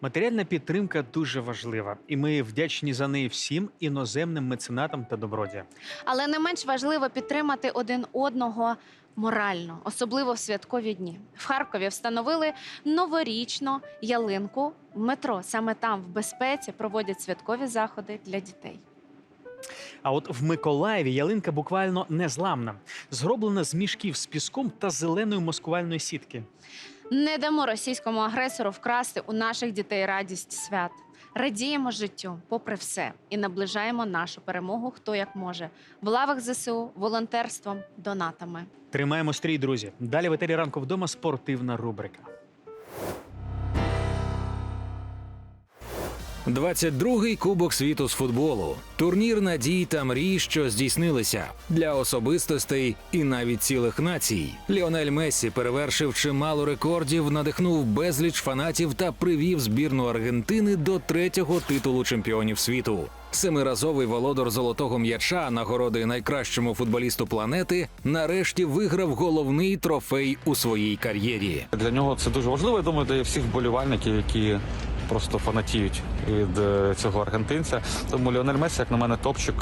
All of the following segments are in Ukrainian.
Матеріальна підтримка дуже важлива, і ми вдячні за неї всім іноземним меценатам та добродіям. Але не менш важливо підтримати один одного морально, особливо в святкові дні. В Харкові встановили новорічну ялинку в метро. Саме там, в безпеці, проводять святкові заходи для дітей. А от в Миколаєві ялинка буквально незламна, зроблена з мішків з піском та зеленої маскувальної сітки. Не дамо російському агресору вкрасти у наших дітей радість свят. Радіємо життю, попри все, і наближаємо нашу перемогу, хто як може в лавах ЗСУ, волонтерством, донатами. Тримаємо стрій, друзі. Далі в етері ранку вдома спортивна рубрика. 22-й Кубок світу з футболу. Турнір надій та мрій, що здійснилися для особистостей і навіть цілих націй. Ліонель Мессі перевершив чимало рекордів, надихнув безліч фанатів та привів збірну Аргентини до третього титулу чемпіонів світу. Семиразовий володар золотого м'яча, нагороди найкращому футболісту планети, нарешті виграв головний трофей у своїй кар'єрі. Для нього це дуже важливо. Я думаю, для всіх вболівальників, які просто фанатіють від е, цього аргентинця. Тому Ліонель Месі, як на мене, топчик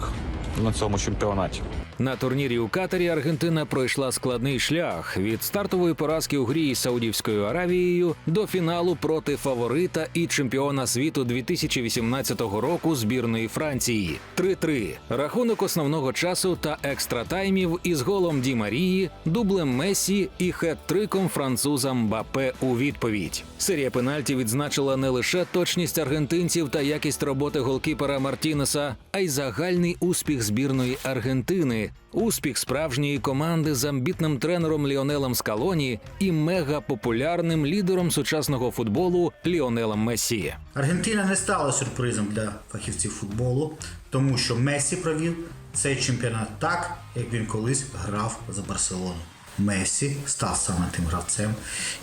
на цьому чемпіонаті. На турнірі у Катарі Аргентина пройшла складний шлях від стартової поразки у грі із Саудівською Аравією до фіналу проти фаворита і чемпіона світу 2018 року збірної Франції. 3-3. Рахунок основного часу та екстра таймів із голом Ді Марії, дублем Месі і хет-триком француза Мбапе у відповідь. Серія пенальті відзначила не лише точність аргентинців та якість роботи голкіпера Мартінеса, а й загальний успіх збірної Аргентини. Успіх справжньої команди з амбітним тренером Ліонелем Скалоні і мегапопулярним лідером сучасного футболу Ліонелем Месі. Аргентина не стала сюрпризом для фахівців футболу, тому що Месі провів цей чемпіонат так, як він колись грав за Барселону. Месі став саме тим гравцем,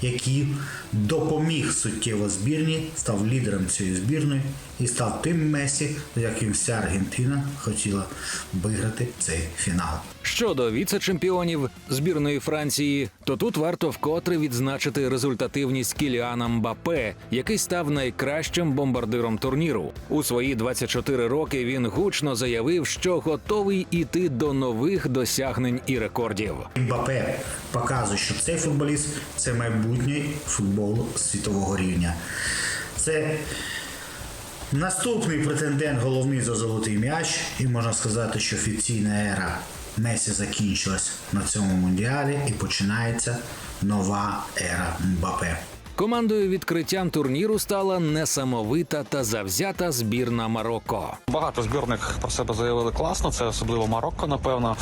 який допоміг суттєво збірні, став лідером цієї збірної і став тим Месі, з яким вся Аргентина хотіла виграти цей фінал. Щодо віце-чемпіонів збірної Франції, то тут варто вкотре відзначити результативність Кіліана Мбапе, який став найкращим бомбардиром турніру. У свої 24 роки він гучно заявив, що готовий іти до нових досягнень і рекордів. Мбапе показує, що цей футболіст це майбутнє футболу світового рівня. Це наступний претендент головний за золотий м'яч, і можна сказати, що офіційна ера Месі закінчилась на цьому мундіалі і починається нова ера Мбапе. Командою відкриттям турніру стала несамовита та завзята збірна Марокко. Багато збірних про себе заявили класно. Це особливо Марокко, напевно,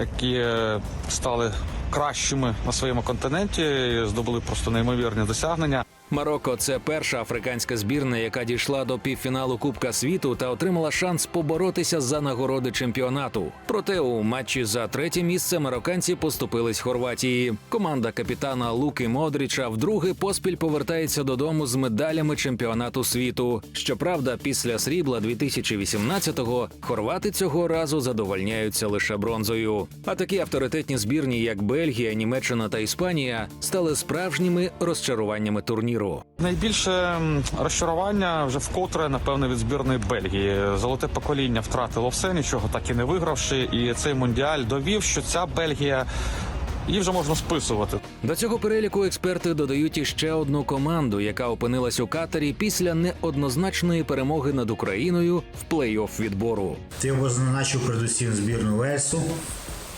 які е, стали кращими на своєму континенті, здобули просто неймовірні досягнення. Марокко це перша африканська збірна, яка дійшла до півфіналу Кубка світу та отримала шанс поборотися за нагороди чемпіонату. Проте у матчі за третє місце марокканці поступились Хорватії. Команда капітана Луки Модріча вдруге поспіль повертається додому з медалями чемпіонату світу. Щоправда, після срібла 2018-го хорвати цього разу задовольняються лише бронзою. А такі авторитетні збірні, як Бельгія, Німеччина та Іспанія, стали справжніми розчаруваннями турніру. Найбільше розчарування вже вкотре, напевно, від збірної Бельгії. Золоте покоління втратило все, нічого так і не вигравши. І цей мундіаль довів, що ця Бельгія її вже можна списувати. До цього переліку експерти додають іще одну команду, яка опинилась у Катарі після неоднозначної перемоги над Україною в плей-офф відбору. Ти обозначив передусім збірну Вельсу,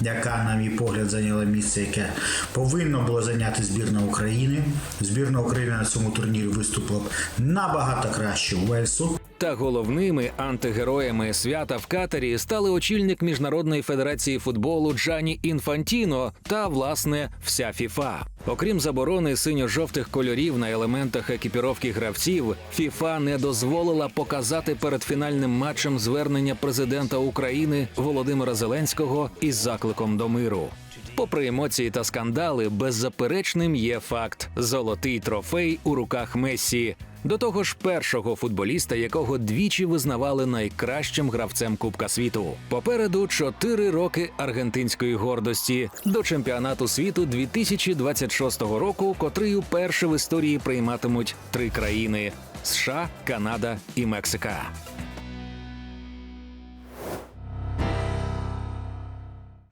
яка, на мій погляд, зайняла місце, яке повинно було зайняти збірна України. Збірна України на цьому турнірі виступила набагато краще у Вельсу. Та головними антигероями свята в Катарі стали очільник міжнародної федерації футболу Джані Інфантіно та власне вся ФІФА. Окрім заборони синьо-жовтих кольорів на елементах екіпіровки гравців, ФІФА не дозволила показати перед фінальним матчем звернення президента України Володимира Зеленського із закликом до миру. Попри емоції та скандали, беззаперечним є факт: золотий трофей у руках Мессі. До того ж, першого футболіста, якого двічі визнавали найкращим гравцем Кубка світу. Попереду чотири роки аргентинської гордості до чемпіонату світу 2026 року, котрий уперше в історії прийматимуть три країни. США, Канада і Мексика.